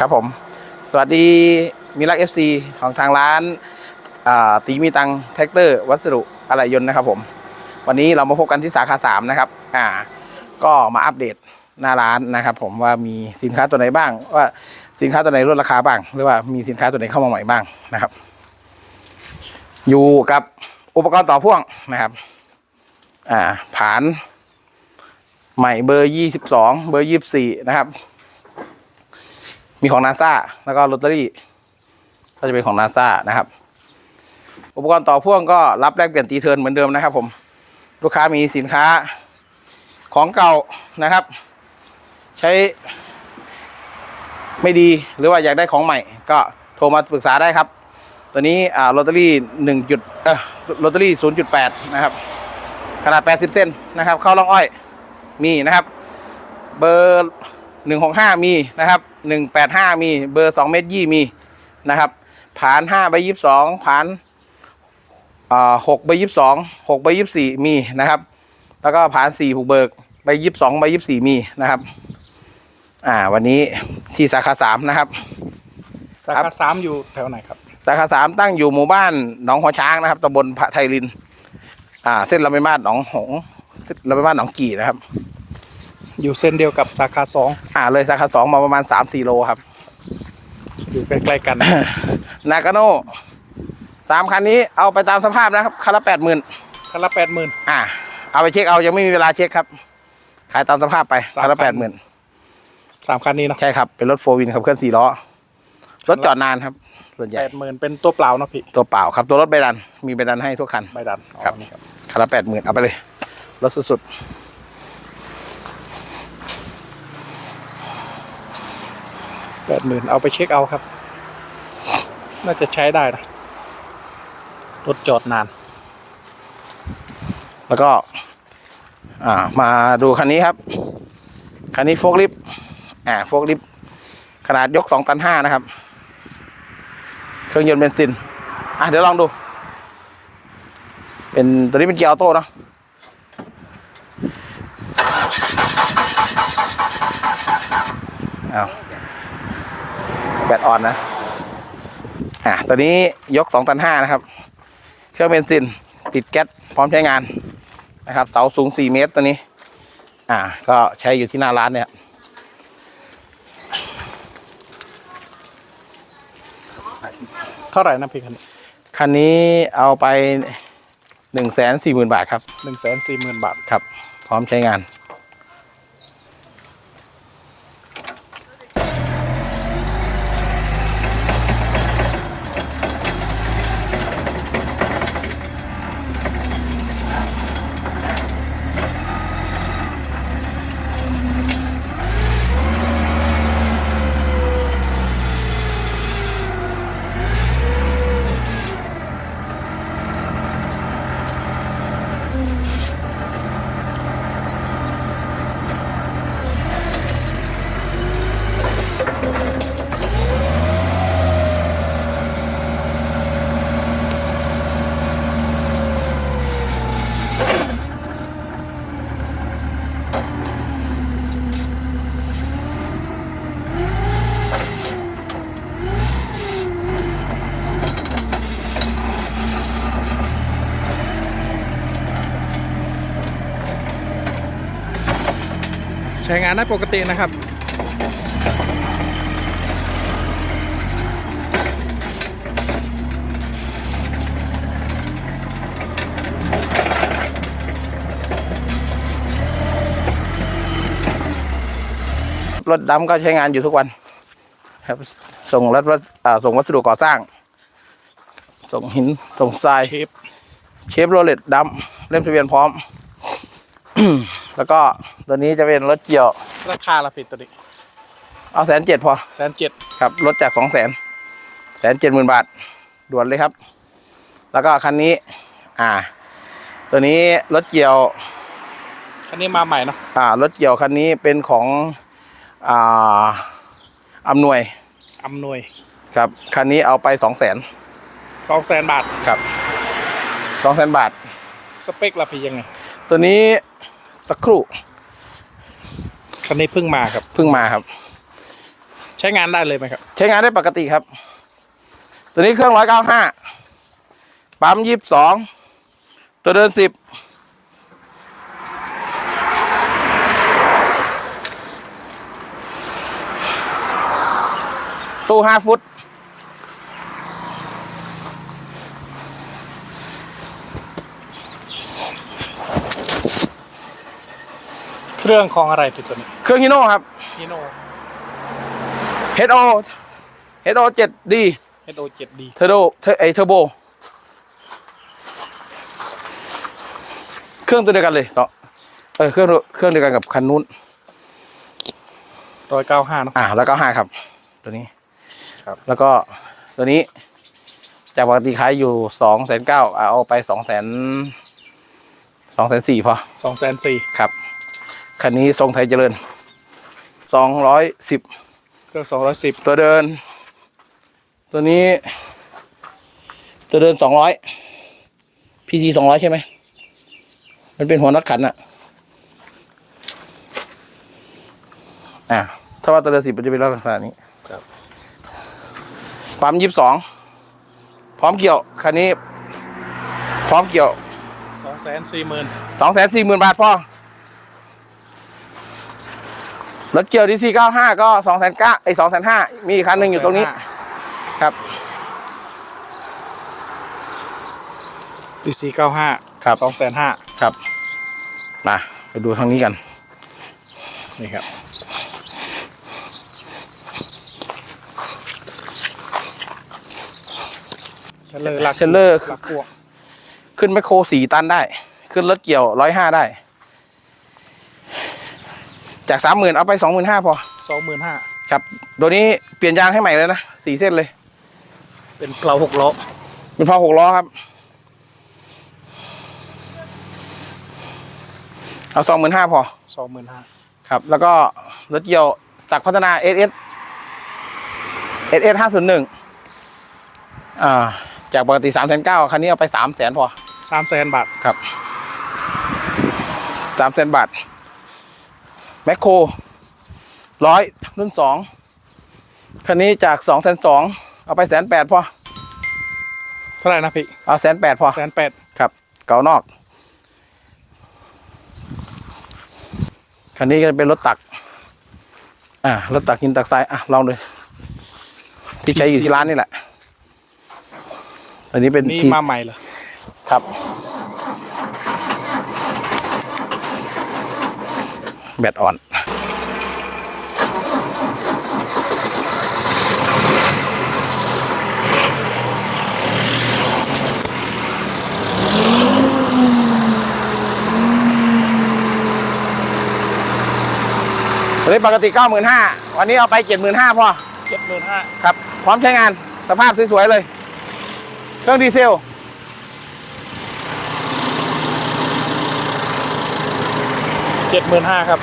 ครับผม สวัสดีมิลักเอฟซีของทางร้านตีมีตังแท็กเตอร์ วัสดุอะไหล่ยนต์นะครับผม วันนี้เรามาพบกันที่สาขาสามนะครับ อ่า ก็มาอัปเดตหน้าร้านนะครับ ผมว่ามีสินค้าตัวไหนบ้าง ว่าสินค้าตัวไหนลดราคาบ้าง หรือว่ามีสินค้าตัวไหนเข้ามาใหม่บ้างนะครับ อยู่กับอุปกรณ์ต่อพ่วงนะครับ อ่า ผานใหม่เบอร์ยี่สิบสองเบอร์ยี่สิบสี่นะครับ มีของนาซาแล้วก็ลอตเตอรี่ก็จะเป็นของนาซานะครับ อุปกรณ์ต่อพ่วงก็รับแลกเปลี่ยนตีเทิร์นเหมือนเดิมนะครับ ผม ลูกค้ามีสินค้าของเก่านะครับ ใช้ไม่ดีหรือว่าอยากได้ของใหม่ ก็โทรมาปรึกษาได้ครับตัวนี้อ่าลอตเตอรี่หนึ่งจุดเออลอตเตอรี่ศูนย์จุดแปดนะครับ ขนาดแปดสิบเซนนะครับ เข้าร่องอ้อยมีนะครับ เบอร์ หนึ่งหกห้ามีนะครับหนึ่งแปดห้ามีเบอร์สองเมตรยี่มีนะครับ ผานห้าใบยี่สิบสองผานอ่าหกใบยี่สิบสองหกใบยี่สิบสี่มีนะครับ แล้วก็ผานสี่ผูกเบิกใบยี่สิบสองใบยี่สิบสี่มีนะครับ อ่า วันนี้ที่สาขาสามนะครับ สาครัขาบสามอยู่แถวไหนครับ สาขาสามตั้งอยู่หมู่บ้านหนองหัวช้างนะครับตำบลพระไทยริน อ่า เส้นลำไปมาดหนองหงส์เส้นลำไปมาดหนองกี่นะครับ อยู่เส้นเดียวกับสาขาสองอ่าเลยสาขาสองมาประมาณสามสี่โลครับ อยู่ใกล้ๆกัน นากาโน่สามคันนี้เอาไปตามสภาพนะครับคันละแปดหมื่นคันละแปดหมื่นอ่า เอาไปเช็คเอายังไม่มีเวลาเช็คครับ ขายตามสภาพไปสามคันละคัแปนดหมื่นสามคันนี้เนาะใช่ครับ เป็นรถโฟวินขับเคลื่อนสี่ล้อรถจอดนานครับส่วนใหญ่แปดหมื่นเป็นตัวเปล่าเนาะพี่ตัวเปล่าครับตัวรถใบดัน มีใบดันให้ทุกคันใบดันอ๋อครับนี่ครับคันละแปดหมื่นเอาไปเลยรถสุด แปดหมื่นเอาไปเช็คเอาครับ น่าจะใช้ได้นะรถจอดนาน แล้วก็ อ่า มาดูคันนี้ครับ คันนี้โฟกลิฟต์อ่าโฟกลิฟต์ขนาดยกสองตันห้านะครับ เครื่องยนต์เบนซิน อะ เดี๋ยวลองดู เป็นตัวนี้เป็นเกียร์ออโต้เนาะเอา แบตอ่อนนะ อะตัวนี้ยกสองตันห้านะครับ เครื่องเบนซิน ติดแก๊สพร้อมใช้งานนะครับ เสาสูงสี่เมตรตัวนี้ อ่า ก็ใช้อยู่ที่หน้าร้านเนี่ยเท่าไหร่นะพี่คันนี้คันนี้เอาไปหนึ่งแสนสี่หมื่นบาทครับหนึ่งแสนสี่หมื่นบาทครับ พร้อมใช้งาน ใช้งานได้ปกตินะครับ รถดำก็ใช้งานอยู่ทุกวัน ครับส่งรถวัสอ่าส่งวัสดุก่อสร้าง ส่งหิน ส่งทราย เชฟเชฟโรเลตดำเล่มทะเบียนพร้อม แล้วก็ตัวนี้จะเป็นรถเกี่ยว ราคาละพี่ตัวนี้ เอาแสนเจ็ดพอแสนเจ็ดครับลดจากสองแสนแสนเจ็ดหมื่นบาท ด่วนเลยครับ แล้วก็คันนี้ อ่า ตัวนี้รถเกี่ยว คันนี้มาใหม่เนาะอ่ารถเกี่ยวคันนี้เป็นของ อ่าอำนวยอำนวยครับคันนี้เอาไปสองแสนสองแสนบาทครับสองแสนบาท สเปคละพี่ยังไง ตัวนี้ สักครู่คันนี้เพิ่งมาครับ เพิ่งมาครับ ใช้งานได้เลยไหมครับ ใช้งานได้ปกติครับ ตัวนี้เครื่องร้อยเก้าห้าปั๊มยี่สิบสองตัวเดินสิบตู้ห้าฟุต เครื่องของอะไรติดตัวนี้เครื่องฮิโน่ครับฮีโน่ HO HO 7D HO 7D เทอร์โบไอเทอร์โบ เครื่องตัวเดียวกันเลยสองเออเครื่องเครื่องเดียวกันกับคันนู้นร้อยเก้าห้าเนาะ อ่าแล้วก็ห้าครับ ตัวนี้ครับ แล้วก็ตัวนี้ จากปกติขายอยู่สองแสนเก้าเอาไปสองแสนสองแสนสี่พอสองแสนสี่ครับ คันนี้ทรงไทยเจริญสองร้อยสิบเครื่องสองร้อยสิบตัวเดิน ตัวนี้ ตัวเดินสองร้อยพีซีสองร้อยใช่ไหม มันเป็นหัวน็อตขันอะอ่าถ้าว่าตัวเดินสิบมันจะเป็นลักษณะนี้ครับปั๊มยี่สิบสองพร้อมเกี่ยว คันนี้ พร้อมเกี่ยวสองแสนสี่หมื่นสองแสนสี่หมื่นบาทพ่อ รถเกี่ยวดีซีเก้าห้าก็สองแสนเก้าไอสองแสนห้ามีอีกคันหนึ่งอยู่ตรงนี้ ครับดีซีเก้าห้าครับสองแสนห้าครับมาไปดูทางนี้กัน นี่ครับเชลเลอร์ลากเชลเลอร์ลากพวกขึ้นแมคโครสี่ตันได้ ขึ้นรถเกี่ยวร้อยห้าได้ จากสามหมื่นเอาไปสองหมื่นห้าพอสองหมื่นห้าครับตัวนี้เปลี่ยนยางให้ใหม่เลยนะสี่เส้นเลย เป็นเกลาหกล้อเป็นพอหกล้อครับ เอาสองหมื่นห้าพอสองหมื่นห้าครับ แล้วก็รถเกี่ยวสักดิ์พัฒนา S S S S ห้าศูนย์หนึ่งอ่าจากปกติสามแสนเก้าคันนี้เอาไปสามแสนพอสามแสนบาทครับสามแสนบาท แมคโครร้อยรุ่นสองคันนี้จากสองแสนสองเอาไปแสนแปดพอ เท่าไหร่นะพี่เอาแสนแปดพอ แสนแปดครับ เก่านอก คันนี้ก็เป็นรถตัก อ่ารถตักหินตักทราย อะ ลองดู ที่ใช้อยู่ที่ร้านนี่แหละ อันนี้เป็นนี่ที่มาใหม่เหรอ ครับ แบตอ่อน วันนี้ปกติ 95,000วันนี้เอาไป 75,000พอ เจ็ดหมื่นห้า ครับ พร้อมใช้งานสภาพสวยๆเลย เครื่องดีเซล เจ็ดหมื่นห้าครับ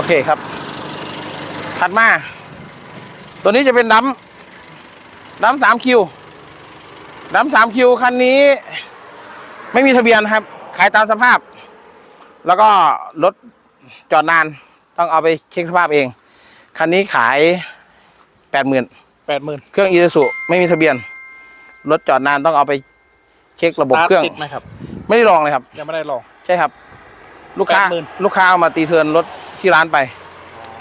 อเคครับ ถัดมา ตัวนี้จะเป็นดัมดัมสามคิวดัมสามคิวคันนี้ ไม่มีทะเบียนครับ ขายตามสภาพ แล้วก็รถจอดนานต้องเอาไปเช็คสภาพเอง คันนี้ขายแปดหมื่นแปดหมื่นเครื่องอีซูซุไม่มีทะเบียน รถจอดนานต้องเอาไปเช็คระบบเครื่องติดไหมครับ ไม่ได้ลองเลยครับ ยังไม่ได้ลอง ใช่ครับ ลูกค้า80,000ลูกค้าเอามาตีเทิร์นรถ ที่ร้านไป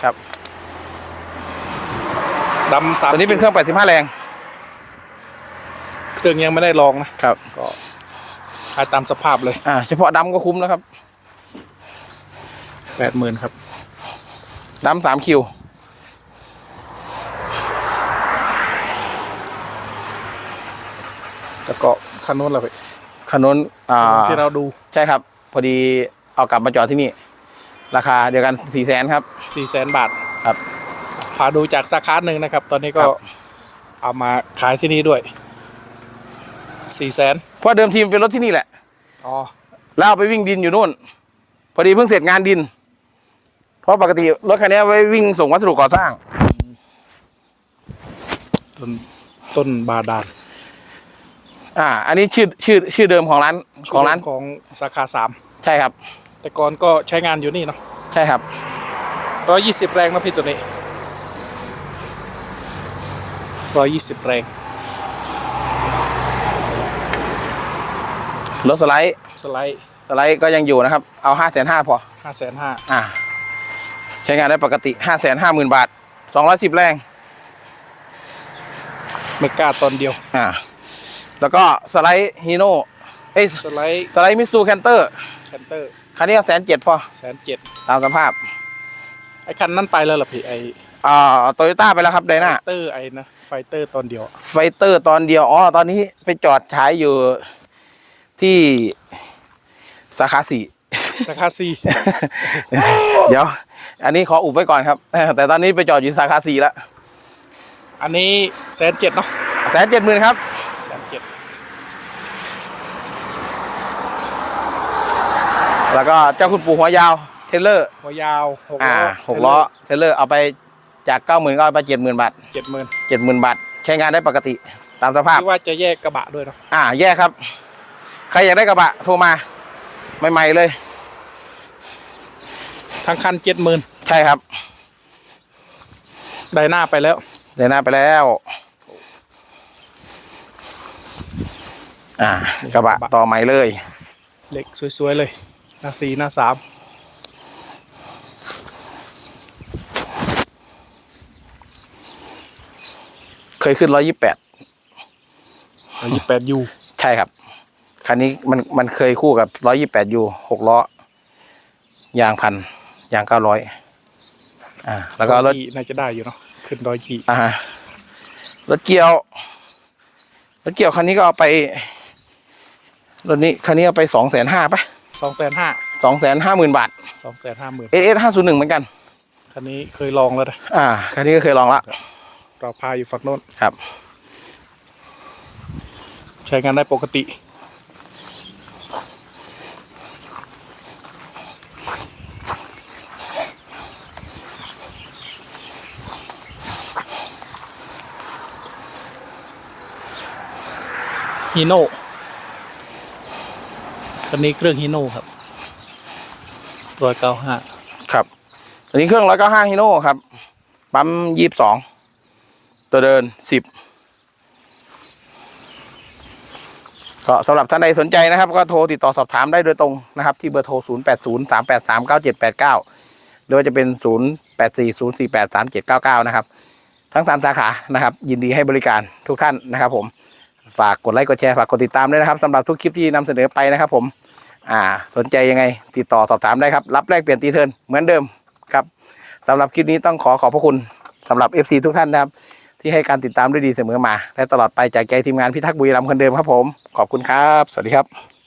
ครับดำสามตัวนี้เป็นเครื่อง 85 แรง เครื่องยังไม่ได้ลองนะครับ ก็ขายตามสภาพเลย อ่า เฉพาะดำก็คุ้มแล้วครับ แปดหมื่นครับดำสามคิว แล้วก็คันโน้นเราไปคันโน้นที่เราดู ใช่ครับ พอดีเอากลับมาจอดที่นี่ ราคาเดียวกันสี่แสนครับสี่แสนบาทครับพาดูจากสาขาหนึ่งนะครับ ตอนนี้ก็ครับเอามาขายที่นี่ด้วยสี่แสนเพราะเดิมทีมเป็นรถที่นี่แหละอ๋อแล้วเอาไปวิ่งดินอยู่นู่น พอดีเพิ่งเสร็จงานดิน เพราะปกติรถคันนี้ไว้วิ่งส่งวัสดุก่อสร้างต้นต้นบาดาลอ่า อันนี้ชื่อชื่อชื่อเดิมของร้านของร้านของสาขาสามใช่ครับ แต่ก่อนก็ใช้งานอยู่นี่เนาะใช่ครับร้อยยี่สิบแรงนะพี่ตัวนี้ร้อยยี่สิบแรงรถสไลด์สไลด์สไลด์ก็ยังอยู่นะครับ เอาห้าแสนห้าพอห้าแสนห้าอ่า ใช้งานได้ปกติห้าแสนห้าหมื่นบาทสองร้อยสิบแรงเมกาตอนเดียว อ่า แล้วก็สไลด์ฮีโน่เอ้ยสไลด์สไลด์มิซูแคนเตอร์แคนเตอร์ คันนี้แสนเจ็ดพอแสนเจ็ดตามสภาพ ไอ้คันนั้นไปแล้วเหรอพี่ไอ้อ่าโตโยต้าไปแล้วครับไดไฟนาเตอร์ไอ้นะไฟเตอร์ตอนเดียว ไฟเตอร์ตอนเดียวอ๋อตอนนี้ไปจอดใช้อยู่ที่สาขาสี่สาขาซีเดี๋ยว อันนี้ขออุบไว้ก่อนครับ แต่ตอนนี้ไปจอดอยู่สาขาสี่แล้วอันนี้แสนเจ็ดเนาะแสนเจ็ดหมื่นครับ แสนเจ็ด แล้วก็เจ้าคุณปู่หัวยาวเทเลอร์หัวยาวหกอ่าล้อหกล้อเทเลอร์เอาไปจากเก้าหมื่นก็เอาไปเจ็ดหมื่นบาทเจ็ดหมื่นเจ็ดหมื่นบาทใช้งานได้ปกติตามสภาพที่ว่าจะแยกกระบะด้วยเนาะอ่าแยกครับ ใครอยากได้กระบะโทรมา ใหม่ ๆ เลย ทั้งคันเจ็ดหมื่นใช่ครับได้หน้าไปแล้ว เดินหน้าไปแล้ว อ่ากระบะต่อใหม่เลย เหล็กสวยๆเลย หน้าสี่หน้าสามเคยขึ้นร้อยยี่แปดยี่แปดยูใช่ครับคันนี้มันมันเคยคู่กับร้อยยี่แปดยูหกล้อยางพันยางเก้าร้อยอ่า แล้วก็รถน่าจะได้อยู่เนาะขึ้นร้อยยี่อ่าฮะรถเกี่ยวรถเกี่ยวคันนี้ก็เอาไปรถนี้คันนี้เอาไปสองแสนห้าปะ สองแสนห้าสองแสนห้าหมื่นบาทสองแสนห้าหมื่นเอสห้าศูนย์หนึ่งเหมือนกัน คันนี้เคยลองแล้วนะอ่า คันนี้ก็เคยลองละเราพาอยู่ฝั่งโน้นครับ ใช้งานได้ปกติฮีโน่ คันนี้เครื่องฮีโน่ครับตัวเก้าห้าครับอันนี้เครื่องร้อยเก้าห้าฮิโน่ครับ ปั๊มยี่สิบสองตัวเดินสิบก็สำหรับท่านใดสนใจนะครับ ก็โทรติดต่อสอบถามได้โดยตรงนะครับ ที่เบอร์โทร 0 8 0 3 8 3 9 7 8 9 หรือว่าจะเป็น 0 8 4 0 4 8 3 7 9 9 นะครับ ทั้งสามสาขานะครับ ยินดีให้บริการทุกท่านนะครับผม ฝากกดไลค์กดแชร์ฝากกดติดตามด้วยนะครับสำหรับทุกคลิปที่นำเสนอไปนะครับผมอ่าสนใจยังไงติดต่อสอบถามได้ครับ รับแลกเปลี่ยนตีเทินเหมือนเดิมครับสำหรับคลิปนี้ต้องขอขอบพระคุณสำหรับ FC ทุกท่านนะครับ ที่ให้การติดตามด้วยดีเสมอมา และตลอดไปจากใจทีมงานพิทักษ์บุรีรัมย์คนเดิมครับผม ขอบคุณครับ สวัสดีครับ